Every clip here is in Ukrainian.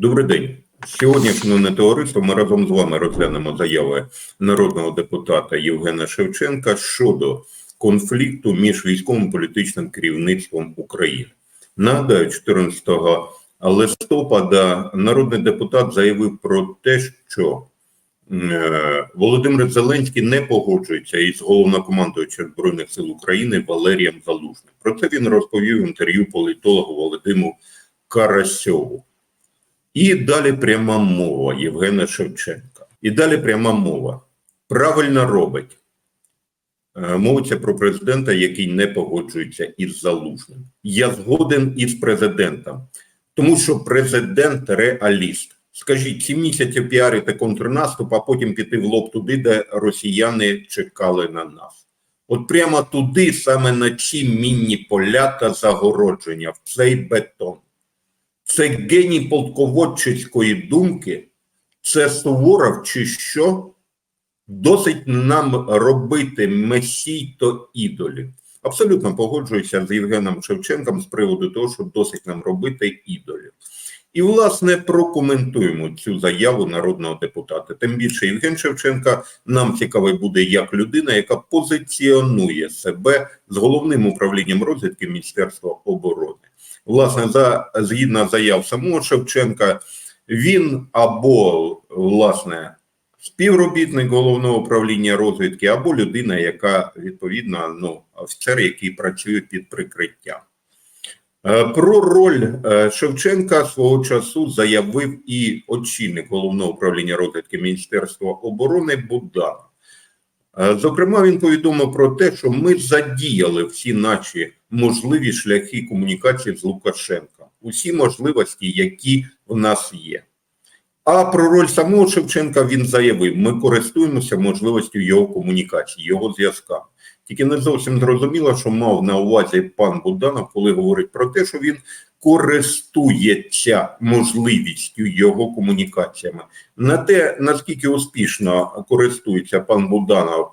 Добрий день. Сьогодні, шановне товариство, ми разом з вами розглянемо заяви народного депутата Євгена Шевченка щодо конфлікту між військовим політичним керівництвом України. Нагадаю, 14 листопада народний депутат заявив про те, що е, Володимир Зеленський не погоджується із головнокомандуючим Збройних сил України Валерієм Залужним. Про це він розповів в інтерв'ю політологу Володимиру Карасьову. І далі пряма мова Євгена Шевченка. І далі пряма мова. Правильно робить. Е, Мовиться про президента, який не погоджується із залужним. Я згоден із президентом, тому що президент реаліст. Скажіть, ці місяці піарити контрнаступ, а потім піти в лоб туди, де росіяни чекали на нас. От прямо туди, саме на ці мінні поля та загородження, в цей бетон. Це геній полководчицької думки, це Суворов чи що? Досить нам робити месій то ідолів. Абсолютно погоджуюся з Євгеном Шевченком з приводу того, що досить нам робити ідолів. І, власне, прокоментуємо цю заяву народного депутата. Тим більше Євген Шевченка нам цікавий буде як людина, яка позиціонує себе з головним управлінням розвідки Міністерства оборони. Власне, за згідно заяв самого Шевченка, він або власне співробітник головного управління розвідки, або людина, яка відповідно ну офіцер, який працює під прикриттям. Е, Про роль е, Шевченка свого часу заявив і очільник головного управління розвідки Міністерства оборони Буданов. Е, Зокрема, він повідомив про те, що ми задіяли всі наші можливі шляхи комунікації з Лукашенком, усі можливості, які в нас є. А про роль самого Шевченка він заявив: ми користуємося можливістю його комунікації, його зв'язка. Тільки не зовсім зрозуміло, що мав на увазі пан Буданов, коли говорить про те, що він користується можливістю його комунікаціями. На те, наскільки успішно користується пан Буданов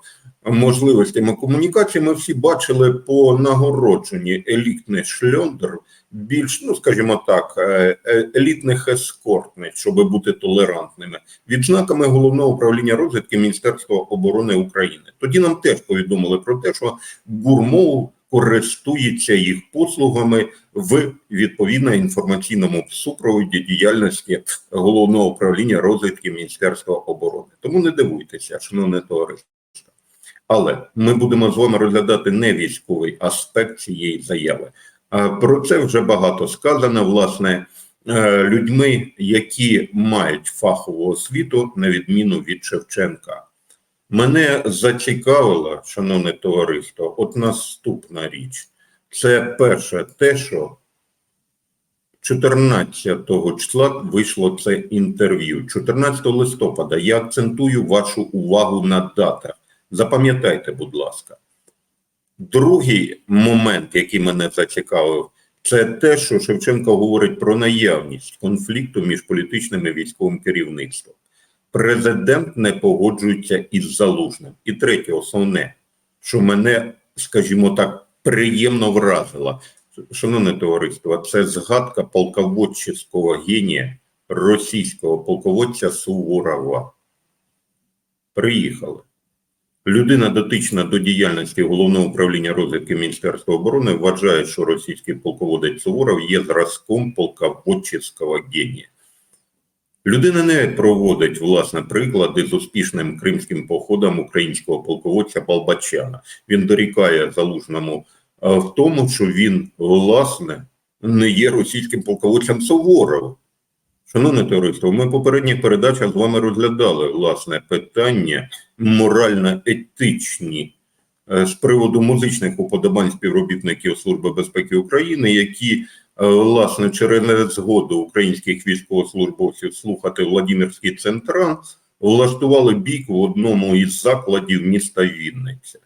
можливостями комунікації, ми всі бачили по нагородженні елітний шльондр, більш, ну скажімо так, е, е, елітних ескортних, щоб бути толерантними, відзнаками головного управління розвідки Міністерства оборони України. Тоді нам теж повідомили про те, що Гурмов користується їх послугами в відповідно інформаційному супроводі діяльності головного управління розвідки Міністерства оборони. Тому не дивуйтеся, шановне товариство. Але ми будемо з вами розглядати не військовий аспект цієї заяви. Про це вже багато сказано, власне, е, людьми, які мають фахову освіту, на відміну від Шевченка. Мене зацікавило, шановне товариство, от наступна річ. Це перше, те, що 14 числа вийшло це інтерв'ю. 14 листопада я акцентую вашу увагу на датах. Запам'ятайте, будь ласка. Другий момент, який мене зацікавив, це те, що Шевченко говорить про наявність конфлікту між політичним і військовим керівництвом. Президент не погоджується із залужним. І третє, основне, що мене, скажімо так, приємно вразило, шановне товариство, це згадка полководчого генія російського полководця Суворова. Приїхали. Людина, дотична до діяльності головного управління розвідки Міністерства оборони, вважає, що російський полководець Суворов є зразком полководчого генія. Людина не проводить власне приклади з успішним кримським походом українського полководця Балбачана. Він дорікає залужному е, в тому, що він власне не є російським полководцем Суворова. Шановне товариство, ми в попередніх передачах з вами розглядали власне питання морально-етичні е, з приводу музичних уподобань співробітників Служби безпеки України, які власне через згоду українських військовослужбовців слухати Владимирський централ влаштували бік в одному із закладів міста Вінниця.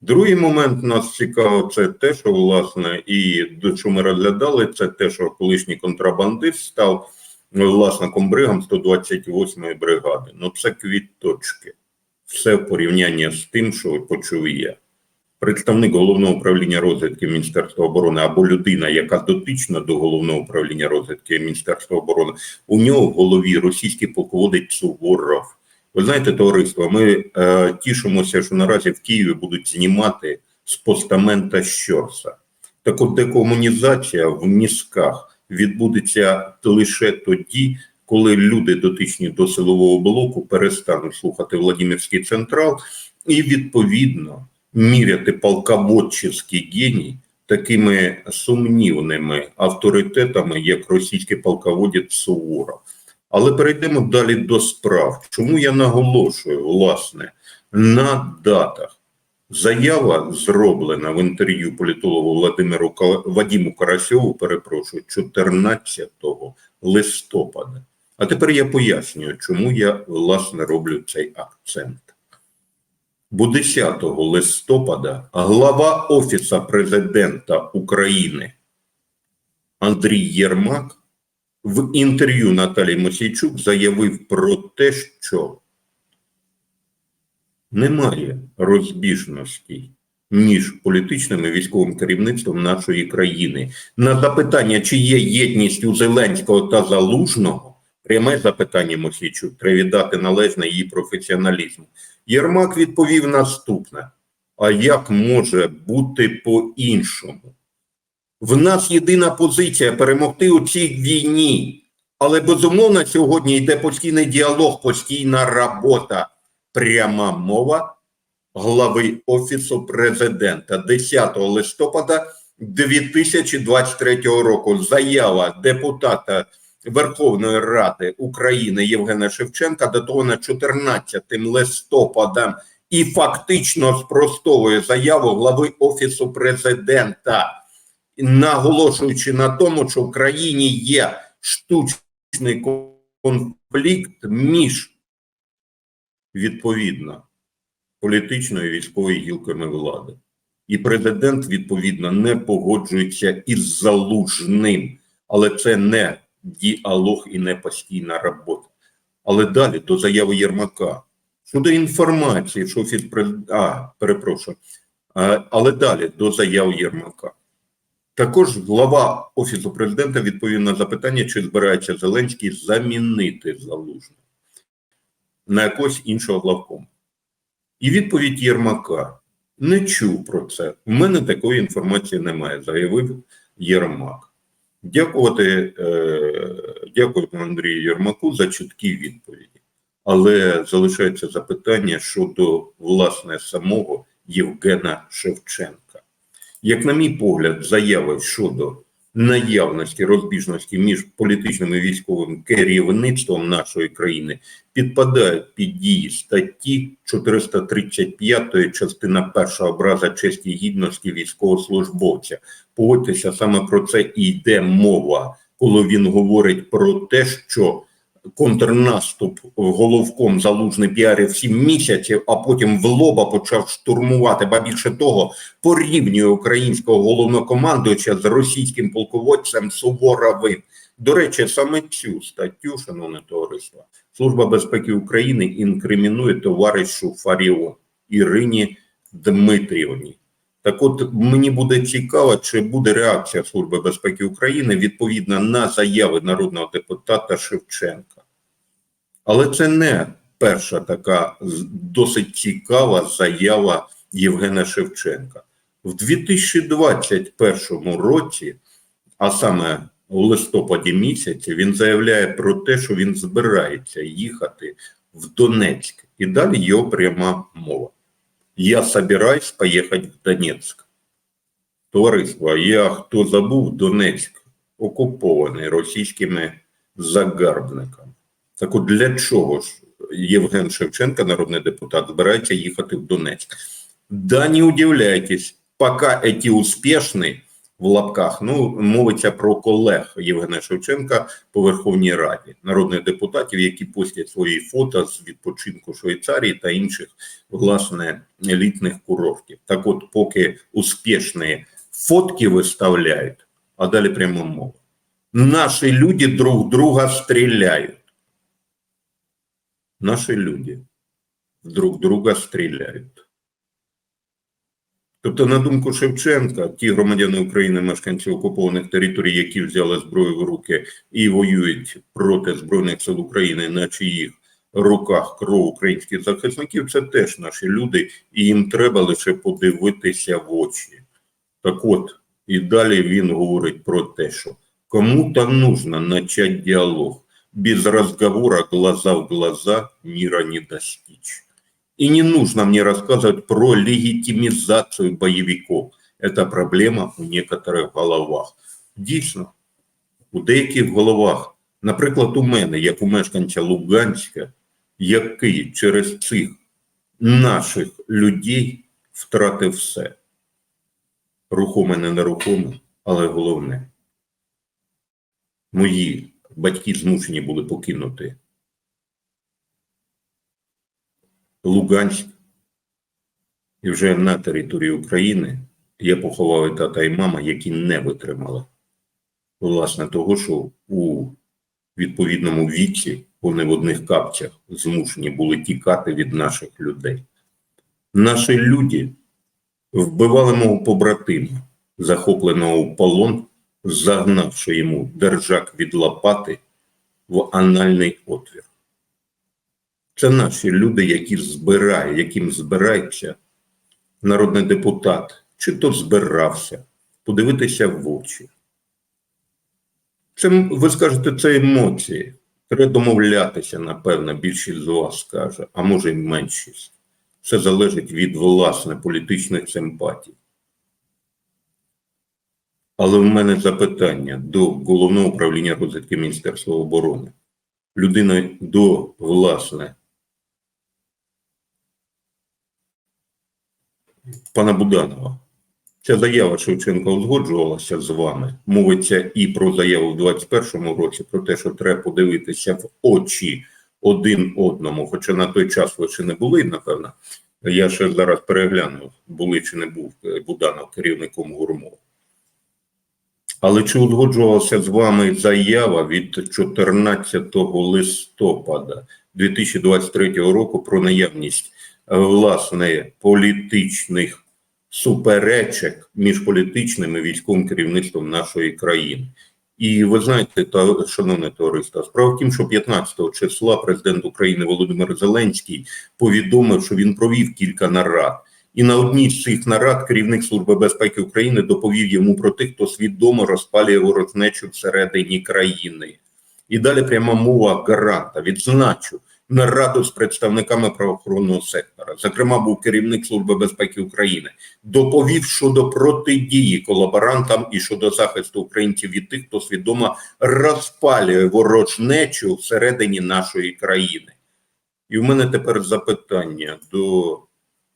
Другий момент нас цікаво, це те, що власне, і до чого ми розглядали, це те, що колишній контрабандист став власником бригам 128-ї бригади. Ну це квіточки. Все в порівнянні з тим, що почув я. Представник головного управління розвідки Міністерства оборони або людина, яка дотична до головного управління розвідки Міністерства оборони, у нього в голові російський полководець Суворов. Ви знаєте, товариство, ми е, тішимося, що наразі в Києві будуть знімати з постамента Щорса. Так от декомунізація в мізках відбудеться лише тоді, коли люди, дотичні до силового блоку, перестануть слухати Владимирський централ і відповідно міряти полководчий геній такими сумнівними авторитетами, як російський полководець Суворов. Але перейдемо далі до справ. Чому я наголошую власне на датах? Заява зроблена в інтерв'ю політологу Владимиру Вадиму Карасьову, перепрошую, 14 листопада. А тепер я пояснюю, чому я власне роблю цей акцент. Бо 10 листопада глава Офіса президента України Андрій Єрмак в інтерв'ю Наталії Мосійчук заявив про те, що немає розбіжностей між політичним і військовим керівництвом нашої країни. На запитання, чи є єдність у Зеленського та Залужного, пряме запитання Мосійчук, треба належне її професіоналізму. Єрмак відповів наступне: а як може бути по-іншому? В нас єдина позиція перемогти у цій війні. Але безумовно сьогодні йде постійний діалог, постійна робота, пряма мова глави Офісу президента 10 листопада 2023 року. Заява депутата Верховної Ради України Євгена Шевченка датована 14 листопада і фактично спростовує заяву глави Офісу президента наголошуючи на тому, що в країні є штучний конфлікт між відповідно політичною і військовою гілками влади. І президент, відповідно, не погоджується із залужним, але це не діалог і не постійна робота. Але далі до заяви Єрмака. Щодо інформації, що офіс. А, перепрошую. Але далі до заяв Єрмака. Також глава Офісу президента відповів на запитання, чи збирається Зеленський замінити залужного на якогось іншого главкому. І відповідь Єрмака: не чув про це. У мене такої інформації немає, заявив Єрмак. Дякувати, е, дякую Андрію Єрмаку за чіткі відповіді. Але залишається запитання щодо власне самого Євгена Шевченка. Як, на мій погляд, заяви щодо наявності розбіжності між політичним і військовим керівництвом нашої країни підпадають під дії статті 435 частина 1 образа честі гідності військовослужбовця. Погодьтеся, саме про це і йде мова, коли він говорить про те, що контрнаступ головком залужний піарив 7 місяців, а потім в лоба почав штурмувати, ба більше того, порівнює українського головнокомандуюча з російським полководцем Суворовим. До речі, саме цю статтю, шановне товариство, Служба безпеки України інкримінує товаришу Фаріон Ірині Дмитрівні. Так от мені буде цікаво, чи буде реакція Служби безпеки України відповідно на заяви народного депутата Шевченка. Але це не перша така досить цікава заява Євгена Шевченка. В 2021 році, а саме у листопаді місяці, він заявляє про те, що він збирається їхати в Донецьк. І далі його пряма мова. Я собираюсь поїхати в Донецьк. Товариство, я хто забув, Донецьк окупований російськими загарбниками. Так от для чого ж Євген Шевченко, народний депутат, збирається їхати в Донецьк? Да не удивляйтесь, поки эти успішні в лапках, ну, мовиться про колег Євгена Шевченка по Верховній Раді, народних депутатів, які постять свої фото з відпочинку Швейцарії та інших, власне, елітних курортів. Так от, поки успішні фотки виставляють, а далі прямо мова. Наші люди друг друга стріляють. Наши люди друг друга стреляют. Тобто, на думку Шевченка, ті громадяни України, мешканці окупованих територій, які взяли зброю в руки і воюють проти Збройних сил України, на чиїх руках кров українських захисників, це теж наші люди, і їм треба лише подивитися в очі. Так от, і далі він говорить про те, що кому-то нужно начать диалог. Без разговора глаза в глаза мира не достичь. И не нужно мне рассказывать про легитимизацию боевиков. Это проблема у некоторых головах. Дійсно, у деяких головах, наприклад, у мене, як у мешканця Луганська, який через цих наших людей втратив все. Рухоме, не нерухоме, але головне. Мої батьки змушені були покинути Луганськ. І вже на території України я поховав тата і мама, які не витримали. Власне, того, що у відповідному віці вони в одних капцях змушені були тікати від наших людей. Наші люди вбивали мого побратима, захопленого в полон, загнавши йому держак від лопати в анальний отвір. Це наші люди, які збирають, яким збирається народний депутат, чи то збирався подивитися в очі. Це, ви скажете, це емоції. Треба домовлятися, напевно, більшість з вас скаже, а може й меншість. Це залежить від власне політичних симпатій. Але в мене запитання до головного управління розвідки Міністерства оборони. Людина до власне пана Буданова. Ця заява Шевченка узгоджувалася з вами. Мовиться і про заяву в 21-му році, про те, що треба подивитися в очі один одному. Хоча на той час ви ще не були, напевно. Я ще зараз перегляну, були чи не був е, Буданов керівником гурмов. Але чи узгоджувалася з вами заява від 14 листопада 2023 року про наявність власне політичних суперечок між політичним і військовим керівництвом нашої країни? І ви знаєте, та шановне товариство, справа в тім, що 15 числа президент України Володимир Зеленський повідомив, що він провів кілька нарад. І на одній з цих нарад керівник Служби безпеки України доповів йому про тих, хто свідомо розпалює ворожнечу всередині країни. І далі пряма мова гаранта. Відзначу нараду з представниками правоохоронного сектора. Зокрема, був керівник Служби безпеки України, доповів щодо протидії колаборантам і щодо захисту українців від тих, хто свідомо розпалює ворожнечу всередині нашої країни. І в мене тепер запитання до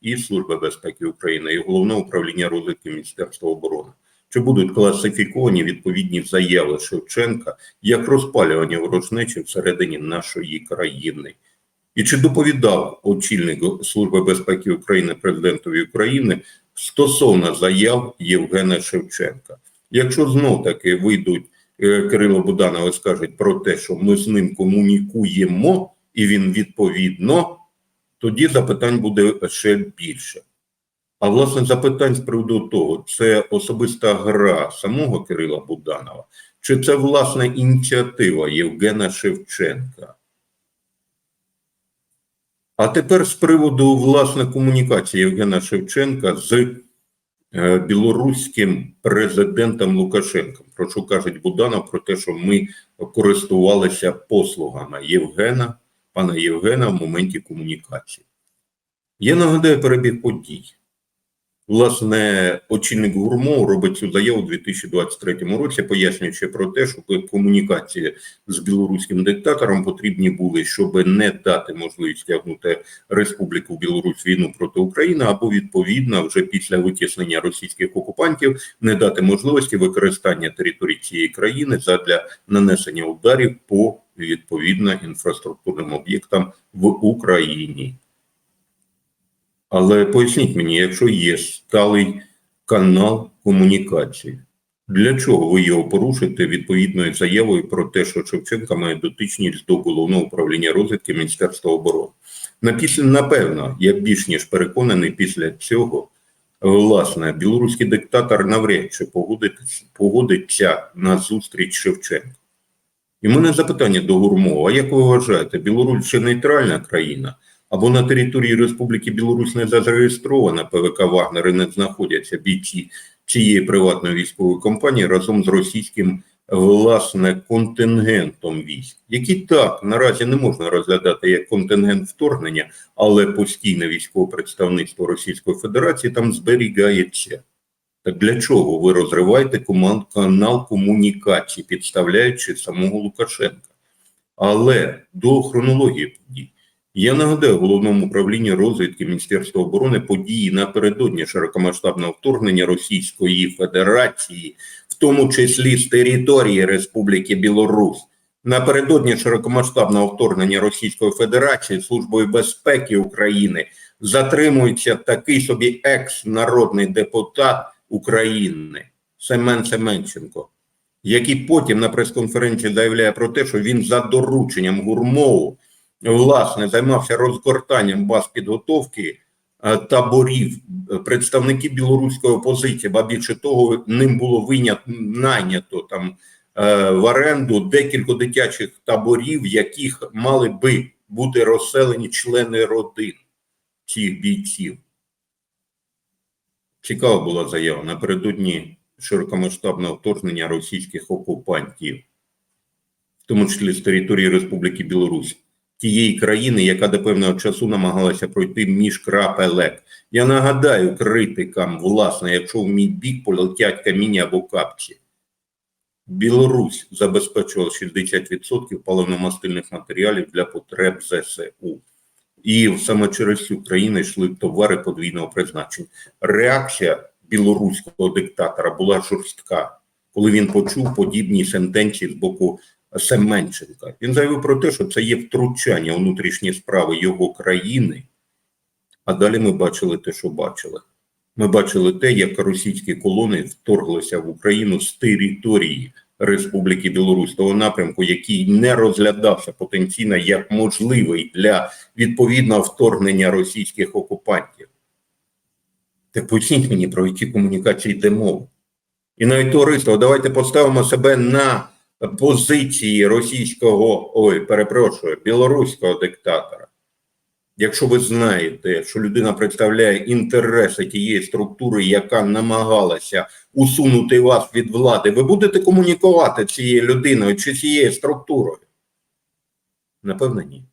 і Служби безпеки України, і головного управління розвідки Міністерства оборони. Чи будуть класифіковані відповідні заяви Шевченка як розпалювання ворожнечі всередині нашої країни? І чи доповідав очільник Служби безпеки України президентові України стосовно заяв Євгена Шевченка? Якщо знов таки вийдуть е, Кирило Буданов скажуть про те, що ми з ним комунікуємо, і він відповідно тоді запитань буде ще більше. А власне запитань з приводу того, це особиста гра самого Кирила Буданова, чи це власна ініціатива Євгена Шевченка? А тепер з приводу власне комунікації Євгена Шевченка з е, білоруським президентом Лукашенком, про що каже Буданов, про те, що ми користувалися послугами Євгена пана Євгена в моменті комунікації. Я нагадаю перебіг подій. Власне, очільник гурмо робить цю заяву у 2023 році, пояснюючи про те, що комунікації з білоруським диктатором потрібні були, щоб не дати можливість тягнути Республіку Білорусь війну проти України, або відповідно вже після витіснення російських окупантів не дати можливості використання території цієї країни задля нанесення ударів по відповідно інфраструктурним об'єктам в Україні. Але поясніть мені, якщо є сталий канал комунікації, для чого ви його порушите відповідною заявою про те, що Шевченка має дотичність до головного управління розвідки Міністерства оборони? Напевно, я більш ніж переконаний, після цього власне, білоруський диктатор навряд чи погодиться, на зустріч Шевченка. І мене запитання до Гурмова: а як ви вважаєте, Білорусь це нейтральна країна? Або на території Республіки Білорусь не зареєстрована ПВК Вагнер і не знаходяться бійці цієї приватної військової компанії разом з російським власне контингентом військ, які так наразі не можна розглядати як контингент вторгнення, але постійне військове представництво Російської Федерації там зберігається. Так для чого ви розриваєте команд канал комунікації, підставляючи самого Лукашенка? Але до хронології подій. Я нагадаю головному управлінню розвідки Міністерства оборони події напередодні широкомасштабного вторгнення Російської Федерації, в тому числі з території Республіки Білорусь. Напередодні широкомасштабного вторгнення Російської Федерації Службою безпеки України затримується такий собі екс-народний депутат України Семен Семенченко, який потім на прес-конференції заявляє про те, що він за дорученням гурмову власне займався розгортанням баз підготовки е, таборів е, представники білоруської опозиції, ба більше того, ним було винято найнято там е, в оренду декілька дитячих таборів, яких мали би бути розселені члени родин цих бійців. Цікава була заява напередодні широкомасштабного вторгнення російських окупантів, в тому числі з території Республіки Білорусь, тієї країни, яка до певного часу намагалася пройти між крапелек. Я нагадаю критикам, власне, якщо в мій бік полетять каміння або капці. Білорусь забезпечувала 60% паливно-мастильних матеріалів для потреб ЗСУ. І саме через цю країну йшли товари подвійного призначення. Реакція білоруського диктатора була жорстка, коли він почув подібні сентенції з боку Семенченка. Він заявив про те, що це є втручання у внутрішні справи його країни. А далі ми бачили те, що бачили. Ми бачили те, як російські колони вторглися в Україну з території Республіки Білорусь, того напрямку, який не розглядався потенційно як можливий для відповідного вторгнення російських окупантів. Так поясніть мені, про які комунікації йде мова. І навіть товариство, давайте поставимо себе на позиції російського, ой, перепрошую, білоруського диктатора. Якщо ви знаєте, що людина представляє інтереси тієї структури, яка намагалася усунути вас від влади, ви будете комунікувати цією людиною чи цією структурою? Напевно, ні.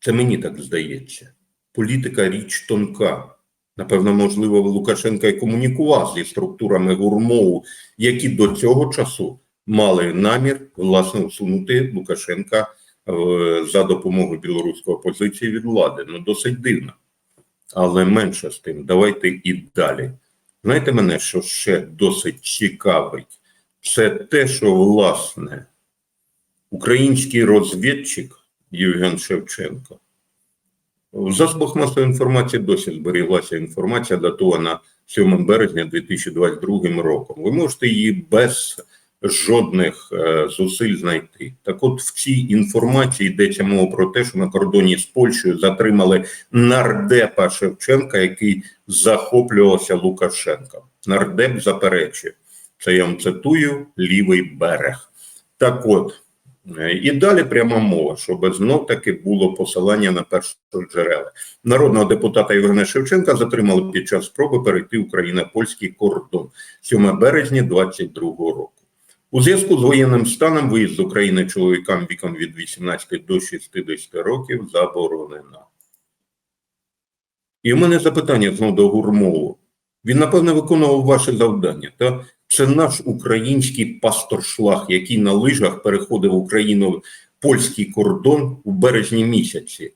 Це мені так здається. Політика річ тонка. Напевно, можливо, Лукашенко і комунікував зі структурами гурмову, які до цього часу мали намір власне усунути Лукашенка е, за допомогою білоруської опозиції від влади. Ну, досить дивно. Але менше з тим, давайте і далі. Знаєте мене, що ще досить цікавить, це те, що власне український розвідчик Євген Шевченко. В засобах масової інформації досі зберіглася інформація, датована 7 березня 2022 роком. Ви можете її без жодних е, зусиль знайти. Так, от в цій інформації йдеться мова про те, що на кордоні з Польщею затримали нардепа Шевченка, який захоплювався Лукашенком. Нардеп заперечує. Це я вам цитую лівий берег. Так от. Е, І далі пряма мова, щоб знов таки було посилання на перші джерела. Народного депутата Євгена Шевченка затримали під час спроби перейти Україна-польський кордон 7 березня 2022 року. У зв'язку з воєнним станом виїзд з України чоловікам віком від 18 до 60 років заборонено. І в мене запитання знову до Гурмову. Він, напевне, виконував ваше завдання. Та? Це наш український пасторшлаг, який на лижах переходив Україну польський кордон у березні місяці.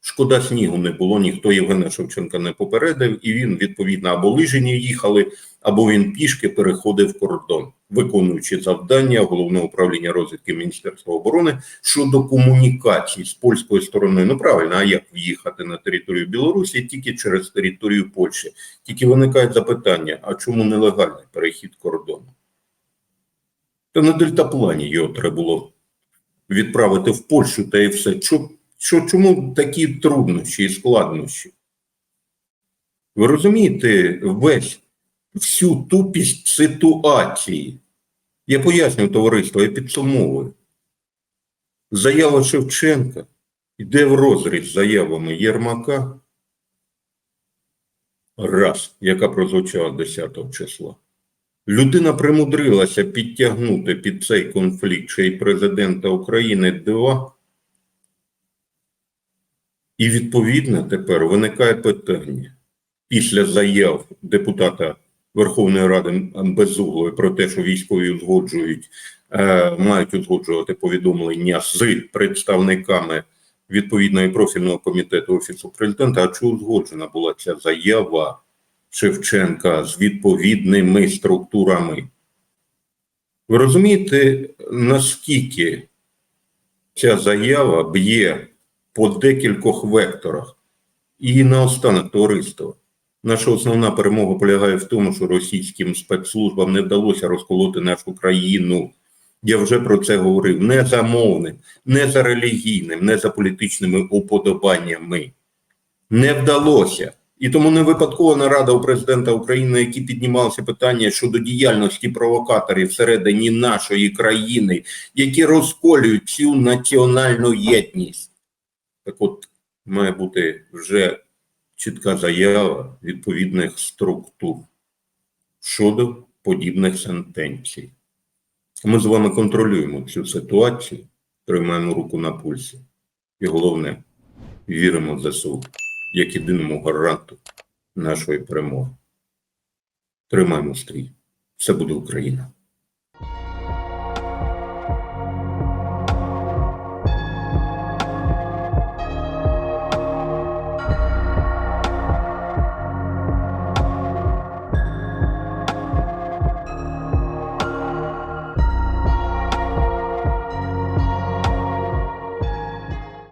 Шкода, снігу не було, ніхто Євгена Шевченка не попередив, і він, відповідно, або лижені їхали, або він пішки переходив кордон, виконуючи завдання головного управління розвідки Міністерства оборони щодо комунікації з польською стороною. Ну правильно, а як в'їхати на територію Білорусі тільки через територію Польщі? Тільки виникає запитання: а чому нелегальний перехід кордону? Та на дельтаплані його треба було відправити в Польщу та і все. Що, що, чому такі труднощі і складнощі? Ви розумієте весь всю тупість ситуації? Я пояснюю товариство, я підсумовую. Заява Шевченка йде в розріз з заявами Єрмака. Раз, яка прозвучала 10 числа. Людина примудрилася підтягнути під цей конфлікт ще й президента України два. І відповідно тепер виникає питання після заяв депутата Верховної Ради Безуглої про те, що військові узгоджують, е, мають узгоджувати повідомлення з представниками відповідної профільного комітету Офісу президента. А чи узгоджена була ця заява Шевченка з відповідними структурами? Ви розумієте, наскільки ця заява б'є по декількох векторах? І наостанок товариство. Наша основна перемога полягає в тому, що російським спецслужбам не вдалося розколоти нашу країну. Я вже про це говорив. Не за мовним, не за релігійним, не за політичними уподобаннями. Не вдалося. І тому не випадково нарада у президента України, на якій піднімалося питання щодо діяльності провокаторів всередині нашої країни, які розколюють цю національну єдність. Так от має бути вже чітка заява відповідних структур щодо подібних сентенцій. Ми з вами контролюємо цю ситуацію, тримаємо руку на пульсі. І головне, віримо в ЗСУ як єдиному гаранту нашої перемоги. Тримаємо стрій. Все буде Україна.